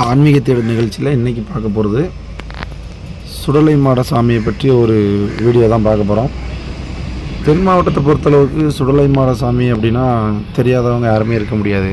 ஆன்மீக நிகழ்ச்சியில் இன்றைக்கி பார்க்க போகிறது சுடலை மாட சாமியை பற்றி ஒரு வீடியோ தான் பார்க்க போகிறோம் தென் மாவட்டத்தை பொறுத்தளவுக்கு சுடலை மாட சாமி அப்படின்னா தெரியாதவங்க யாருமே இருக்க முடியாது.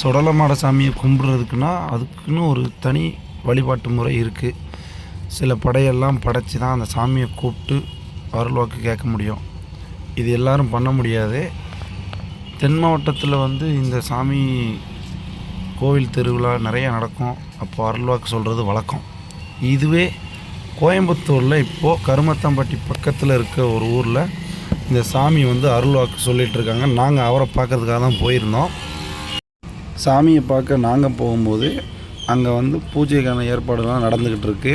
சுடலை மாட சாமியை கும்பிட்றதுக்குன்னா அதுக்குன்னு ஒரு தனி வழிபாட்டு முறை இருக்குது சில படையெல்லாம் படைச்சி தான் அந்த சாமியை கூப்பிட்டு அருள்வாக்கு கேட்க முடியும். இது எல்லோரும் பண்ண முடியாது. தென் மாவட்டத்தில் வந்து இந்த சாமி கோவில் திருவிழா நிறைய நடக்கும். அப்போ அருள்வாக்கு சொல்கிறது வழக்கம். இதுவே கோயம்புத்தூரில் இப்போது கருமத்தம்பட்டி பக்கத்தில் இருக்க ஒரு ஊரில் இந்த சாமி வந்து அருள்வாக்கு சொல்லிகிட்ருக்காங்க நாங்கள் அவரை பார்க்கறதுக்காக தான் போயிருந்தோம். சாமியை பார்க்க நாங்கள் போகும்போது அங்கே வந்து பூஜைக்கான ஏற்பாடுலாம் நடந்துக்கிட்டு இருக்கு.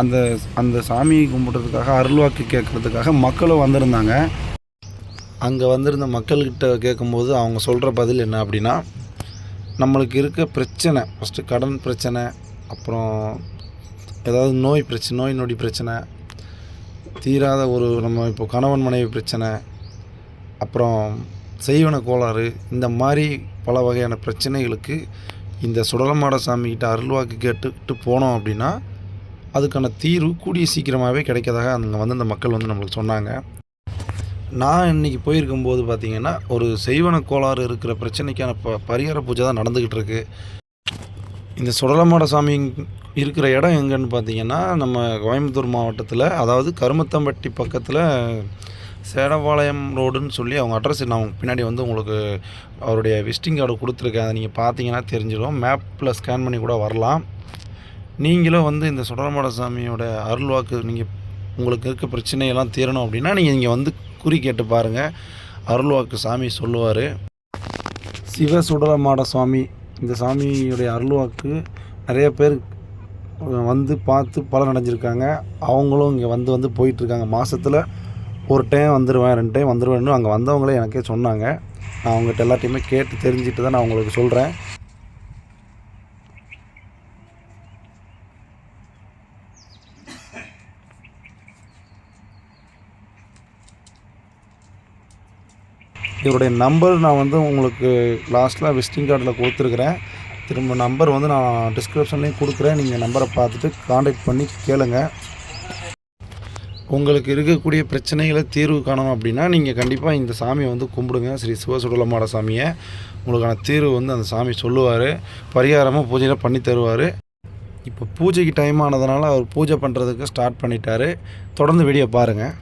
அந்த அந்த சாமியை கும்பிட்றதுக்காக அருள்வாக்கு கேட்குறதுக்காக மக்களும் வந்திருந்தாங்க. அங்கே வந்திருந்த மக்கள்கிட்ட கேட்கும்போது அவங்க சொல்கிற பதில் என்ன அப்படின்னா நம்மளுக்கு இருக்க பிரச்சனை ஃபஸ்ட்டு கடன் பிரச்சனை அப்புறம் ஏதாவது நோய் பிரச்சனை நோய் நொடி பிரச்சனை தீராத ஒரு நம்ம இப்போ கணவன் மனைவி பிரச்சனை அப்புறம் செய்வன கோளாறு இந்த மாதிரி பல வகையான பிரச்சனைகளுக்கு இந்த சுடலமாட சாமிக்கிட்ட அருள்வாக்கு கேட்டுக்கிட்டு போனோம் அப்படின்னா அதுக்கான தீர்வு கூடிய சீக்கிரமாகவே கிடைக்கதாக அங்கே வந்து அந்த மக்கள் வந்து நம்மளுக்கு சொன்னாங்க. நான் இன்றைக்கி போயிருக்கும்போது பார்த்தீங்கன்னா ஒரு செய்வன கோளாறு இருக்கிற பிரச்சனைக்கான ப பரிகார பூஜை தான் நடந்துக்கிட்டு இருக்கு. இந்த சுடலமாட சாமி இருக்கிற இடம் எங்கன்னு பார்த்தீங்கன்னா நம்ம கோயம்புத்தூர் மாவட்டத்தில் அதாவது கருமத்தம்பட்டி பக்கத்தில் சேடபாளையம் ரோடுன்னு சொல்லி அவங்க அட்ரஸ் நான் பின்னாடி வந்து உங்களுக்கு அவருடைய விசிட்டிங் கார்டு கொடுத்துருக்கேன். அதை நீங்கள் பார்த்தீங்கன்னா தெரிஞ்சிடும். மேப்பில் ஸ்கேன் பண்ணி கூட வரலாம். நீங்களும் வந்து இந்த சுடலமாட சாமியோட அருள்வாக்கு நீங்கள் உங்களுக்கு இருக்க பிரச்சனையெல்லாம் தீரணும் அப்படின்னா நீங்கள் இங்கே வந்து குறி கேட்டு பாருங்கள் அருள்வாக்கு சாமி சொல்லுவார். சிவ சுடலமாட சுவாமி. இந்த சாமியுடைய அருள்வாக்கு நிறைய பேர் வந்து பார்த்து பலன் அடைஞ்சிருக்காங்க. அவங்களும் இங்கே வந்து வந்து போயிட்டுருக்காங்க. மாதத்தில் ஒரு டைம் வந்துடுவேன் ரெண்டு டைம் வந்துடுவேன்னு அங்கே வந்தவங்களே எனக்கே சொன்னாங்க. நான் அவங்ககிட்ட எல்லாத்தையுமே கேட்டு தெரிஞ்சுட்டு தான் நான் உங்களுக்கு சொல்கிறேன் இவருடைய நம்பர் நான் வந்து உங்களுக்கு லாஸ்ட்டில் விசிட்டிங் கார்டில் கொடுத்துருக்குறேன். திரும்ப நம்பர் வந்து நான் டிஸ்கிரிப்ஷன்லேயும் கொடுக்குறேன். நீங்கள் நம்பரை பார்த்துட்டு காண்டாக்ட் பண்ணி கேளுங்க. உங்களுக்கு இருக்கக்கூடிய பிரச்சனைகளை தீர்வு காணணும் அப்படின்னா நீங்கள் கண்டிப்பாக இந்த சாமியை வந்து கும்பிடுங்க. ஸ்ரீ சிவசுடலமாட சாமியை. உங்களுக்கான தீர்வு வந்து அந்த சாமி சொல்லுவார். பரிகாரமாக பூஜையில் பண்ணி தருவார். இப்போ பூஜைக்கு டைம் ஆனதுனால அவர் பூஜை பண்ணுறதுக்கு ஸ்டார்ட் பண்ணிட்டாரு. தொடர்ந்து வீடியோ பாருங்கள்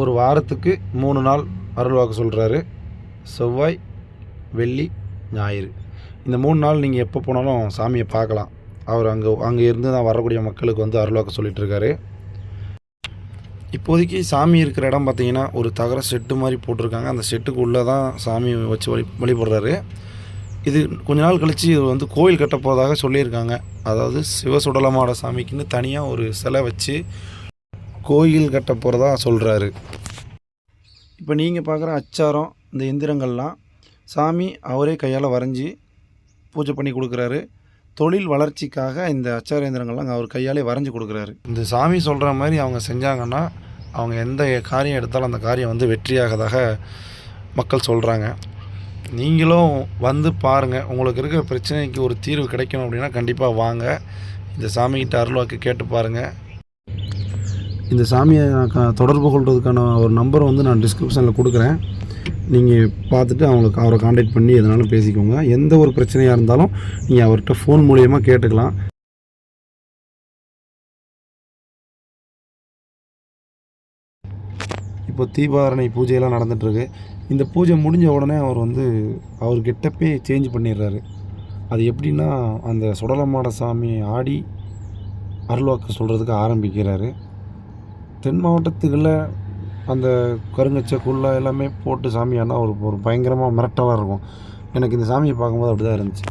ஒரு வாரத்துக்கு மூணு நாள் அருள்வாக்கு சொல்கிறாரு செவ்வாய் வெள்ளி ஞாயிறு. இந்த மூணு நாள் நீங்கள் எப்போ போனாலும் சாமியை பார்க்கலாம். அவர் அங்கே அங்கே இருந்து தான் வரக்கூடிய மக்களுக்கு வந்து அருள்வாக்கு சொல்லிகிட்ருக்காரு இப்போதைக்கு சாமி இருக்கிற இடம் பார்த்தீங்கன்னா ஒரு தகர செட்டு மாதிரி போட்டிருக்காங்க. அந்த செட்டுக்குள்ளே தான் சாமி வச்சு வழி வழிபடுறாரு. இது கொஞ்ச நாள் கழித்து இது வந்து கோயில் கட்டப்போவதாக சொல்லியிருக்காங்க. அதாவது சிவசுடலமாட சாமிக்குன்னு தனியாக ஒரு சிலை வச்சு கோயில் கட்ட போகிறதா சொல்கிறாரு இப்போ நீங்கள் பார்க்குற அச்சாரம் இந்த எந்திரங்கள்லாம் சாமி அவரே கையால் வரைஞ்சி பூஜை பண்ணி கொடுக்குறாரு. தொழில் வளர்ச்சிக்காக இந்த அச்சார எந்திரங்கள்லாம் அவர் கையாலே வரைஞ்சி கொடுக்குறாரு. இந்த சாமி சொல்கிற மாதிரி அவங்க செஞ்சாங்கன்னா அவங்க எந்த காரியம் எடுத்தாலும் அந்த காரியம் வந்து வெற்றியாகதாக மக்கள் சொல்கிறாங்க நீங்களும் வந்து பாருங்கள் உங்களுக்கு இருக்கிற பிரச்சனைக்கு ஒரு தீர்வு கிடைக்கணும் அப்படின்னா கண்டிப்பாக வாங்க. இந்த சாமிகிட்ட அருள்வாக்கு கேட்டு பாருங்கள் இந்த சாமியை நான் க- தொடர்பு கொள்வதுக்கான ஒரு நம்பரை வந்து நான் டிஸ்கிரிப்ஷனில் கொடுக்குறேன். நீங்கள் பார்த்துட்டு அவங்களுக்கு அவரை காண்டாக்ட் பண்ணி எதனாலும் பேசிக்கோங்க. எந்த ஒரு பிரச்சனையாக இருந்தாலும் நீங்கள் அவர்கிட்ட ஃபோன் மூலியமாக கேட்டுக்கலாம். இப்போ தீபாரணை பூஜையெல்லாம் நடந்துகிட்ருக்கு இந்த பூஜை முடிஞ்ச உடனே அவர் வந்து அவர் கெட்டப்பே சேஞ்ச் பண்ணிடுறாரு. அது எப்படின்னா அந்த சுடலமாட சாமி ஆடி அருள்வாக்கு சொல்கிறதுக்கு ஆரம்பிக்கிறாரு. தென் மாவட்டத்துகளில் அந்த கருங்கச்சை குள்ள எல்லாமே போட்டு சாமி ஆனால் ஒரு ஒரு பயங்கரமாக மிரட்டலாக இருக்கும். எனக்கு இந்த சாமியை பார்க்கும்போது அப்படி தான் இருந்துச்சு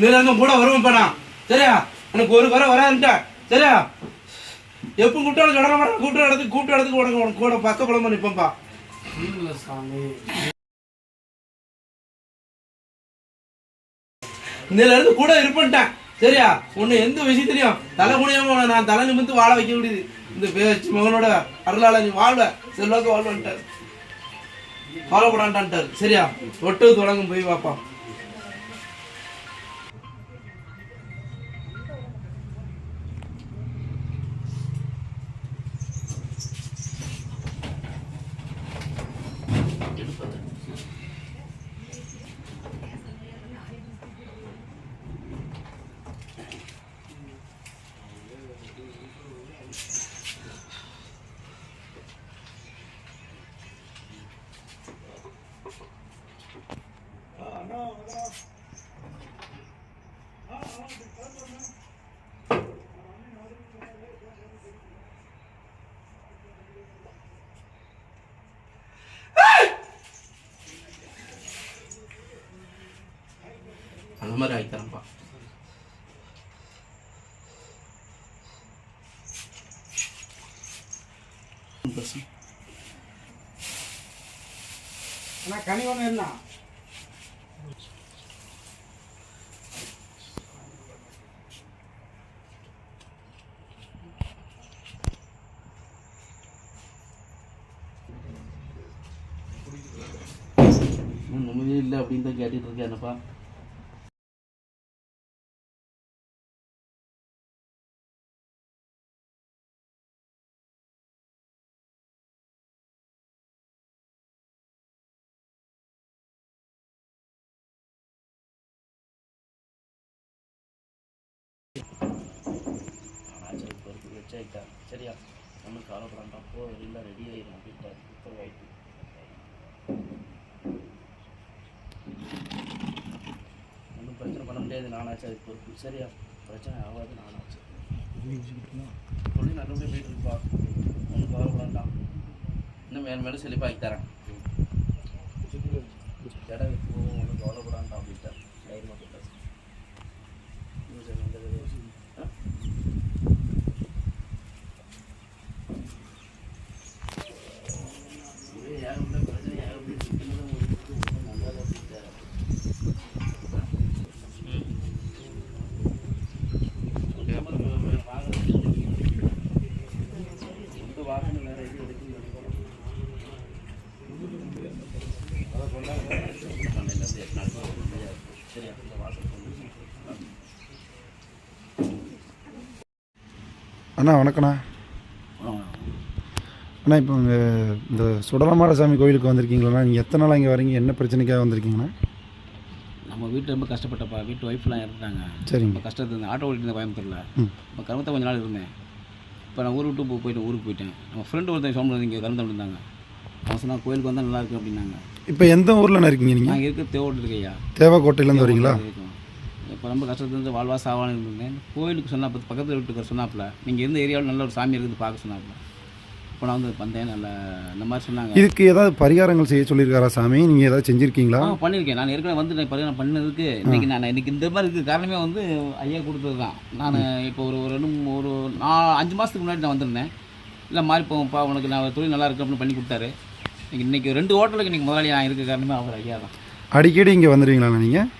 நீ கூட வருவேன் இப்போ சரியா? எனக்கு ஒரு குறை வரான்ட்டேன் சரியா? எப்போ கூப்பிட்டாலும் கடலை மரம் கூப்பிட்ட இடத்துக்கு கூப்பிட்ட இடத்துக்கு உனக்கு உனக்கு கூட பக்க குழம்பு நிற்பேன்ப்பா இதுல இருந்து கூட இருப்பேன்ட்டேன். சரியா? உன்னை எந்த விஷயத்திலையும் தலை குனியாம நான் தலை நிமிந்து வாழ வைக்க முடியுது இந்த பேச்சு மகனோட அருளால நீ வாழ்வ. செல்வாக்க வாழ்வன்ட்டார். வாழப்படான்ட்டார் சரியா? ஒட்டு தொடங்கும் போய் வாப்பா அந்த மாதிரி ஆகித்தரேன்ப்பா அண்ணா கனி ஒன்று என்ன இன்னும் நிம்மதியே இல்லை அப்படின்னு தான் கேட்டுட்டு இருக்கேன் என்னப்பா சரியா? ஒன்றும் கவலைப்படாண்டா போ எல்லாம் ரெடி ஆயிடும் அப்படின்ட்டு வாய்ப்பு ஒன்றும் பிரச்சனை பண்ண முடியாது நானாச்சு அதுக்கு பொறுப்பு. சரியா? பிரச்சனை ஆகாது நானாச்சு. சொல்லி நல்லபடியாக போயிட்டு இருப்பா ஒன்றும் கவலைப்படாண்டாம் இன்னும் மேலே மேலே செழிப்பாக ஆக்கி தரேன். இடம் இப்போ ஒன்றும் கவலைப்படாண்டாம் அப்படின்ட்டு தைரியமாக போயிட்டாச்சு இன்னும் சரி, இந்த இது- ஆ? ஒரே ஏகப்பட்ட பிரச்சனை, ஏகப்பட்ட சிக்கல்கள் ஒரு இதுக்கு ஒண்ணும் நல்லாதான் போயிட்டாரு. ஓகே, அப்புறம் வாங்க. எந்த வாகனம் வேற எதுவும் எடுக்கணும் பன்னெண்டுலேருந்து எட்டு நாள் சரியா இந்த வாசல் கொண்டு அண்ணா வணக்கண்ணா அண்ணா இப்போ இங்கே இந்த சுடலமாட சாமி கோயிலுக்கு வந்திருக்கீங்களா? நீங்கள் எத்தனை நாள் இங்கே வரீங்க? என்ன பிரச்சனைக்காக வந்திருக்கீங்கண்ணா? நம்ம வீட்டில் ரொம்ப கஷ்டப்பட்டப்பா. வீட்டு ஒய்ஃப்லாம் இறந்துட்டாங்க. சரிங்க. ரொம்ப கஷ்டத்து இருந்தேன் ஆட்டோ ஓட்டிட்டு கோயம்புத்தூரில். இப்போ கருமத்தை கொஞ்ச நாள் இருந்தேன். இப்போ நான் ஊர் விட்டு போயிட்டு ஊருக்கு போயிட்டேன். நம்ம ஃப்ரெண்டு ஒருத்தன் சோம்பு இங்கே கருமத்தை இருந்தாங்க அவன் கோயிலுக்கு வந்தால் நல்லா இருக்கும் அப்படின்னாங்க. இப்போ எந்த ஊரில் இருக்கீங்க நீங்கள் நான் இருக்க தேவோட்டு இருக்கையா தேவக்கோட்டையிலேருந்து வரீங்களா? இப்போ ரொம்ப கஷ்டத்துல இருந்து வாழ்வா சாவான்னு இருந்தேன். கோயிலுக்கு சொன்னா பக்கத்தில் வீட்டுக்கு சொன்னாப்புல நீங்கள் இருந்த ஏரியாவில் நல்ல ஒரு சாமி இருக்குது பார்க்க சொன்னாப்புல இப்போ நான் வந்து வந்தேன் நல்ல இந்த மாதிரி சொன்னாங்க. இதுக்கு ஏதாவது பரிகாரங்கள் செய்ய சொல்லியிருக்காரா சாமி? நீங்கள் ஏதாவது செஞ்சுருக்கீங்களா? ஆ பண்ணியிருக்கேன் நான் ஏற்கனவே வந்துட்டேன் பரிகாரம் பண்ணதுக்கு இன்னைக்கு நான் இன்னைக்கு இந்த மாதிரி இருக்குது காரணமே வந்து ஐயா கொடுத்தது தான். நான் இப்போ ஒரு ஒரு ரெண்டு ஒரு நா அஞ்சு மாதத்துக்கு முன்னாடி நான் வந்திருந்தேன். இல்லை மாறி போப்பா உனக்கு நான் தொழில் நல்லா இருக்கு அப்படின்னு பண்ணி கொடுத்தாரு. இன்னைக்கு இன்னைக்கு ரெண்டு ஹோட்டலுக்கு இன்னைக்கு முதலாளி நான் இருக்க காரணமே அவர் ஐயா தான். அடிக்கடி இங்கே வந்துடுவீங்களா நீங்கள்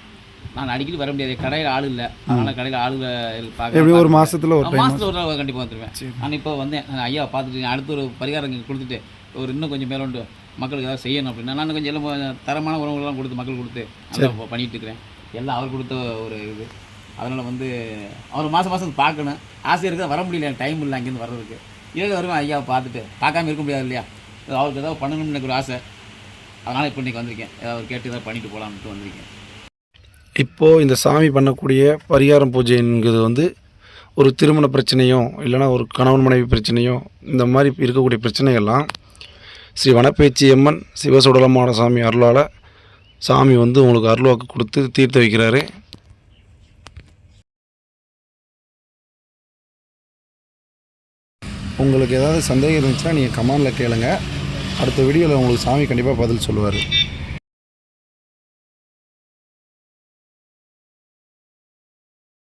நான் அடிக்கடி வர முடியாது. கடையில் ஆள் இல்லை. அதனால் கடையில் ஆளுங்க எப்படி ஒரு பார்க்க மாசத்துல ஒரு மாதத்தில் ஒரு தடவை கண்டிப்பாக வந்துடுவேன் நான் இப்போ வந்தேன் ஐயா பார்த்துட்டு அடுத்து ஒரு பரிகாரம் கொடுத்துட்டு ஒரு இன்னும் கொஞ்சம் மேலோண்டு மக்களுக்கு ஏதாவது செய்யணும் அப்படின்னா நான் கொஞ்சம் எல்லாம் தரமான உணவுகள்லாம் கொடுத்து மக்கள் கொடுத்து நல்லா இப்போ பண்ணிட்டு இருக்கிறேன். எல்லாம் அவர் கொடுத்த ஒரு இது. அதனால் வந்து அவர் மாதம் மாதம் பார்க்கணும். ஆசை இருக்குது வர முடியல. டைம் இல்லை அங்கேருந்து வர்றதுக்கு. ஏழு வருவேன் ஐயாவை பார்த்துட்டு பார்க்காம இருக்க முடியாது இல்லையா? அவருக்கு ஏதாவது பண்ணணும்னு எனக்கு ஒரு ஆசை. அதனால் இப்போ இன்றைக்கி வந்திருக்கேன். ஏதாவது கேட்டு ஏதாவது பண்ணிட்டு போகலான்ட்டு வந்திருக்கேன். இப்போது இந்த சாமி பண்ணக்கூடிய பரிகாரம் பூஜைங்கிறது வந்து ஒரு திருமண பிரச்சனையோ இல்லைன்னா ஒரு கணவன் மனைவி பிரச்சனையோ இந்த மாதிரி இருக்கக்கூடிய பிரச்சனைகள்லாம் ஸ்ரீ வனப்பேச்சி அம்மன் சிவசுடலமான சாமி அருளால் சாமி வந்து உங்களுக்கு அருள்வாக்கு கொடுத்து தீர்த்து வைக்கிறாரு. உங்களுக்கு ஏதாவது சந்தேகம் இருந்துச்சுன்னா நீங்கள் கமானில் கேளுங்க. அடுத்த வீடியோவில் உங்களுக்கு சாமி கண்டிப்பாக பதில் சொல்லுவார்.